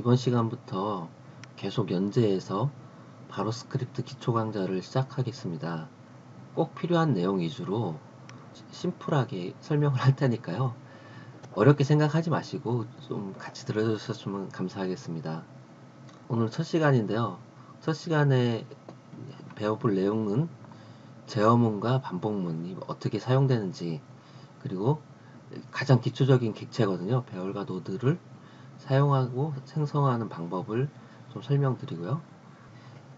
이번 시간부터 계속 연재해서 바로 스크립트 기초 강좌를 시작하겠습니다. 꼭 필요한 내용 위주로 시- 심플하게 설명을 할 테니까요. 어렵게 생각하지 마시고 좀 같이 들어주셨으면 감사하겠습니다. 오늘 첫 시간인데요. 첫 시간에 배워볼 내용은 제어문과 반복문이 어떻게 사용되는지 그리고 가장 기초적인 객체거든요. 배열과 노드를 사용하고 생성하는 방법을 좀 설명드리고요.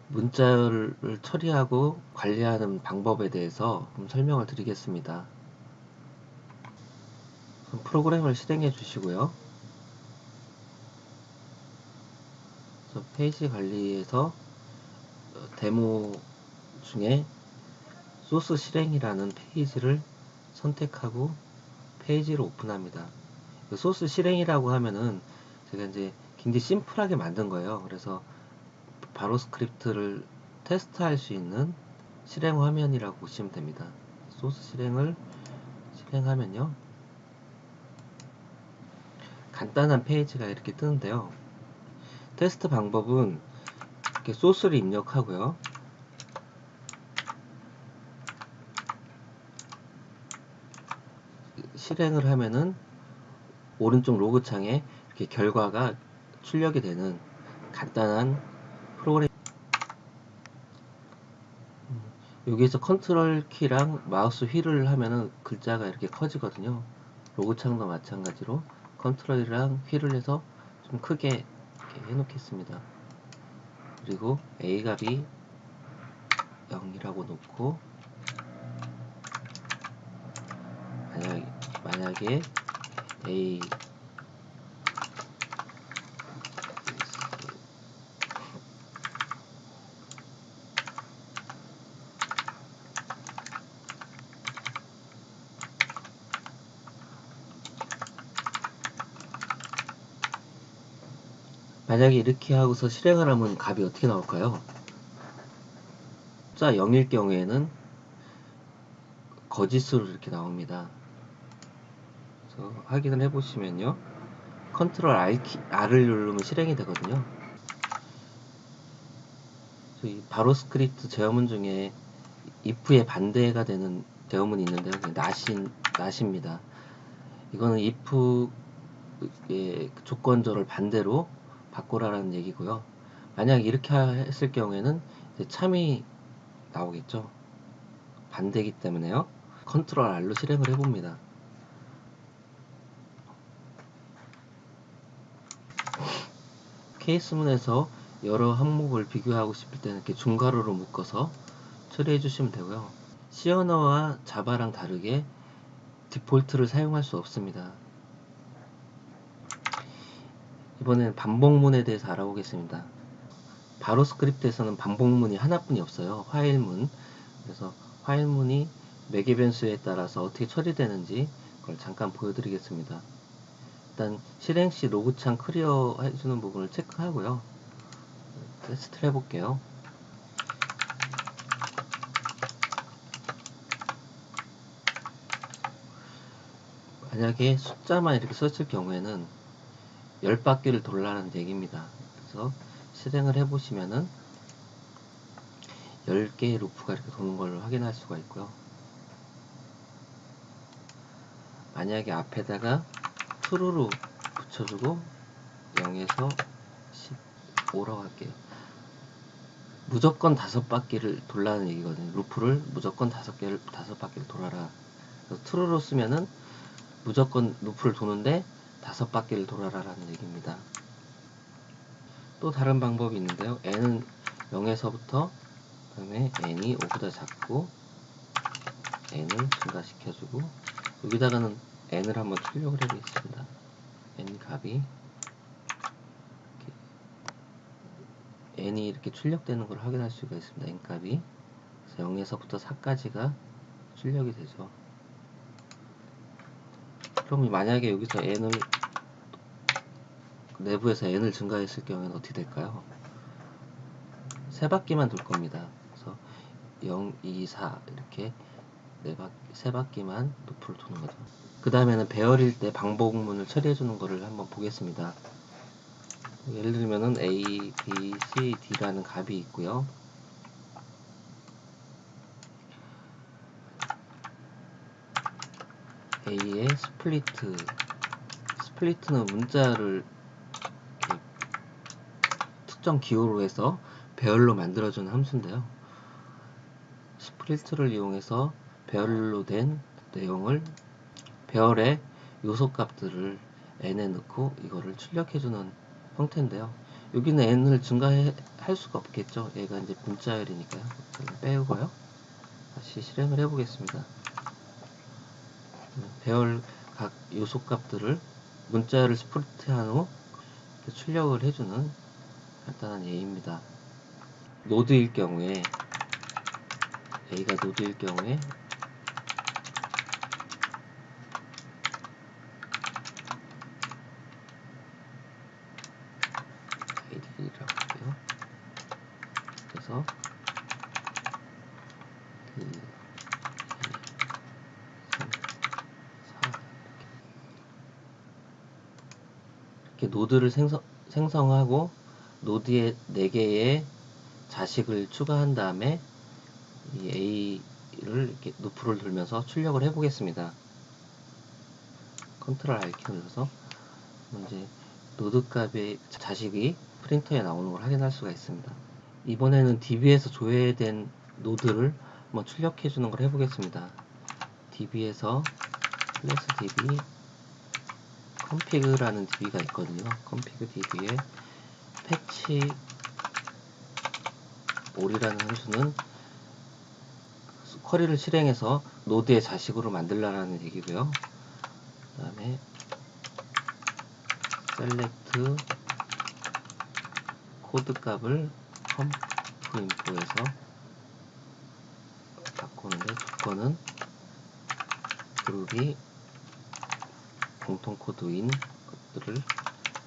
문자를 처리하고 관리하는 방법에 대해서 좀 설명을 드리겠습니다. 프로그램을 실행해 주시고요. 페이지 관리에서 어, 데모 중에 소스 실행이라는 페이지를 선택하고 페이지를 오픈합니다. 그 소스 실행이라고 하면은 제가 이제 굉장히 심플하게 만든 거예요. 그래서 바로 스크립트를 테스트할 수 있는 실행 화면이라고 보시면 됩니다. 소스 실행을 실행하면요. 간단한 페이지가 이렇게 뜨는데요. 테스트 방법은 이렇게 소스를 입력하고요. 실행을 하면은 오른쪽 로그 창에 이렇게 결과가 출력이 되는 간단한 프로그램. 음, 여기에서 컨트롤 키랑 마우스 휠을 하면은 글자가 이렇게 커지거든요. 로그 창도 마찬가지로 컨트롤이랑 휠을 해서 좀 크게 해놓겠습니다. 그리고 A 값이 0이라고 놓고 만약, 만약에 A 만약에 이렇게 하고서 실행을 하면 값이 어떻게 나올까요? 숫자 0일 경우에는 거짓으로 이렇게 나옵니다. 그래서 확인을 해보시면요. 컨트롤 R 키, R을 누르면 실행이 되거든요. 저희 바로 스크립트 제어문 중에 if의 반대가 되는 제어문이 있는데요. not인, not입니다. 이거는 if의 조건절을 반대로 바꾸라라는 얘기고요. 만약 이렇게 했을 경우에는 참이 나오겠죠. 반대이기 때문에요. 컨트롤 R로 실행을 해봅니다. 케이스문에서 여러 항목을 비교하고 싶을 때는 이렇게 중괄호로 묶어서 처리해 주시면 되고요. C 언어와 자바랑 다르게 디폴트를 사용할 수 없습니다. 이번엔 반복문에 대해서 알아보겠습니다. 바로 스크립트에서는 반복문이 하나뿐이 없어요. 화일문. 그래서 화일문이 매개 변수에 따라서 어떻게 처리되는지 그걸 잠깐 보여드리겠습니다. 일단 실행 시 로그창 클리어 해주는 부분을 체크하고요. 테스트를 해볼게요. 만약에 숫자만 이렇게 썼을 경우에는 10바퀴를 돌라는 얘기입니다. 그래서 실행을 해보시면은 10개의 루프가 이렇게 도는 걸 확인할 수가 있고요. 만약에 앞에다가 true로 붙여주고 0에서 15로 갈게요. 무조건 다섯 바퀴를 돌라는 얘기거든요. 루프를 무조건 다섯 개를 다섯 바퀴를 돌아라. 그래서 true로 쓰면은 무조건 루프를 도는데 다섯 바퀴를 돌아라라는 얘기입니다. 또 다른 방법이 있는데요. n은 0에서부터 그 다음에 n이 5보다 작고 n을 증가시켜주고 여기다가는 n을 한번 출력을 해보겠습니다. n 값이 n이 이렇게 출력되는 걸 확인할 수가 있습니다. n 값이 그래서 0에서부터 4까지가 출력이 되죠. 그럼 만약에 여기서 n을 내부에서 n을 증가했을 경우에는 어떻게 될까요? 세 바퀴만 돌 겁니다. 그래서 0, 2, 4 이렇게 네 바퀴, 세 바퀴만 루프를 도는 거죠. 그 다음에는 배열일 때 방법문을 처리해 주는 거를 한번 보겠습니다. 예를 들면은 A, B, C, D라는 값이 있고요. A의 스플리트 스플리트는 문자를 특정 기호로 해서 배열로 만들어주는 함수인데요. 스플리트를 이용해서 배열로 된 내용을 배열의 요소 값들을 n에 넣고 이거를 출력해주는 형태인데요. 여기는 n을 증가할 수가 없겠죠. 얘가 이제 문자열이니까요. 빼고요. 다시 실행을 해보겠습니다. 배열 각 요소 값들을 문자열을 스프리트한 후 출력을 해주는 간단한 예입니다. 노드일 경우에 A가 노드일 경우에 AD라고 할게요. 그래서 그 2, 3, 4 이렇게 노드를 생성, 생성하고 노드에 4개의 자식을 추가한 다음에 이 A를 이렇게 루프를 돌면서 출력을 해 보겠습니다. 컨트롤 R 키 눌러서 이제 노드 값의 자식이 프린터에 나오는 걸 확인할 수가 있습니다. 이번에는 DB에서 조회된 노드를 한번 출력해 주는 걸 해보겠습니다. DB에서 플래스 DB config라는 DB가 있거든요. config DB에 패치 올이라는 함수는 쿼리를 실행해서 노드의 자식으로 만들라는 얘기고요. 그 다음에 select 코드 값을 컴프 인포에서 바꾸는데 조건은 그룹이 공통 코드인 것들을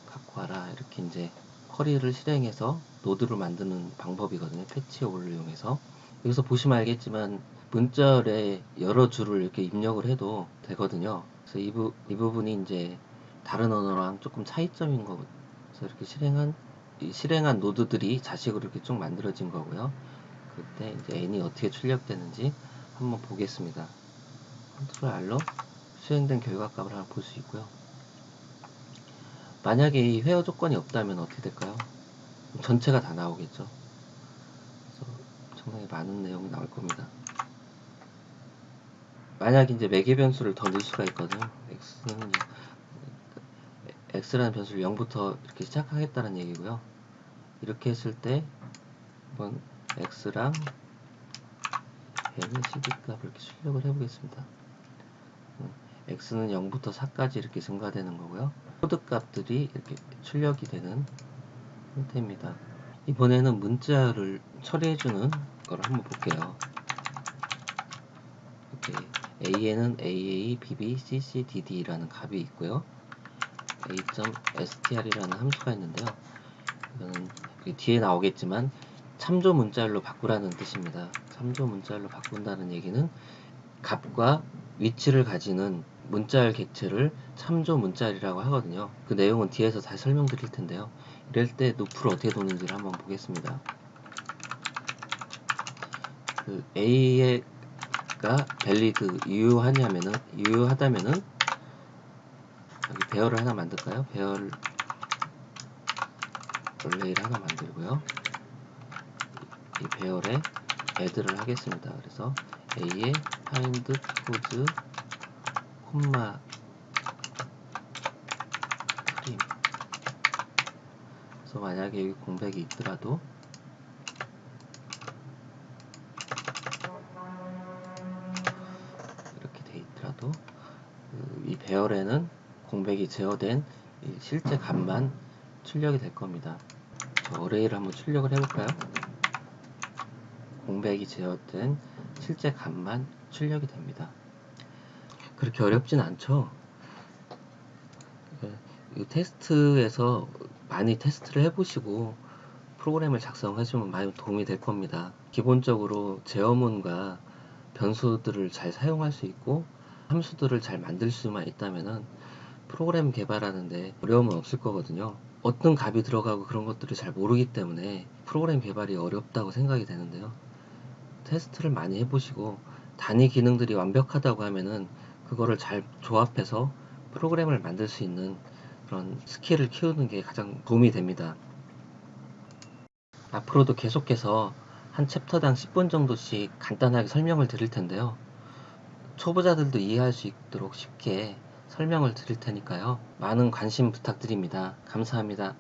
갖고 와라 이렇게 이제 쿼리를 실행해서 노드를 만드는 방법이거든요 패치올을 이용해서 여기서 보시면 알겠지만 문자열에 여러 줄을 이렇게 입력을 해도 되거든요 그래서 이, 부, 이 부분이 이제 다른 언어랑 조금 차이점인 거고 그래서 이렇게 실행한 실행한 노드들이 자식으로 이렇게 쭉 만들어진 거고요. 그때 이제 n이 어떻게 출력되는지 한번 보겠습니다. 컨트롤 R로 수행된 결과값을 한번 볼수 있고요. 만약에 이 회어 조건이 없다면 어떻게 될까요? 전체가 다 나오겠죠. 그래서 정상히 많은 내용이 나올 겁니다. 만약 이제 매개 변수를 더 넣을 수가 있거든요. x는 x라는 변수를 0부터 이렇게 시작하겠다는 얘기고요. 이렇게 했을 때 한번 x랑 n의 cd값을 이렇게 출력을 해보겠습니다. X는 0부터 4까지 이렇게 증가되는 거고요. 코드 값들이 이렇게 출력이 되는 형태입니다. 이번에는 문자를 처리해주는 걸 한번 볼게요. 이렇게 a에는 aa, bb, cc, dd라는 값이 있고요. a.str이라는 함수가 있는데요. 이거는 뒤에 나오겠지만 참조 문자열로 바꾸라는 뜻입니다. 참조 문자열로 바꾼다는 얘기는 값과 위치를 가지는 문자열 객체를 참조 문자열이라고 하거든요. 그 내용은 뒤에서 다시 설명드릴 텐데요. 이럴 때 루프를 어떻게 도는지를 한번 보겠습니다. 그 A가 밸리드 유효하냐면은 유효하다면은 여기 배열을 하나 만들까요? 배열 롤레이를 하나 만들고요. 이 배열에 add를 하겠습니다. 그래서 a에 find pose 콤마 프림 그래서 만약에 여기 공백이 있더라도 이렇게 돼 있더라도 이 배열에는 공백이 제어된 실제 값만 출력이 될 겁니다. 저 어레이를 한번 출력을 해볼까요? 공백이 제어된 실제 값만 출력이 됩니다. 그렇게 어렵진 않죠? 이 테스트에서 많이 테스트를 해보시고 프로그램을 작성하시면 많이 도움이 될 겁니다. 기본적으로 제어문과 변수들을 잘 사용할 수 있고 함수들을 잘 만들 수만 있다면 프로그램 개발하는데 어려움은 없을 거거든요. 어떤 값이 들어가고 그런 것들을 잘 모르기 때문에 프로그램 개발이 어렵다고 생각이 되는데요. 테스트를 많이 해보시고 단위 기능들이 완벽하다고 하면은 그거를 잘 조합해서 프로그램을 만들 수 있는 그런 스킬을 키우는 게 가장 도움이 됩니다. 앞으로도 계속해서 한 챕터당 10분 정도씩 간단하게 설명을 드릴 텐데요. 초보자들도 이해할 수 있도록 쉽게 설명을 드릴 테니까요. 많은 관심 부탁드립니다. 감사합니다.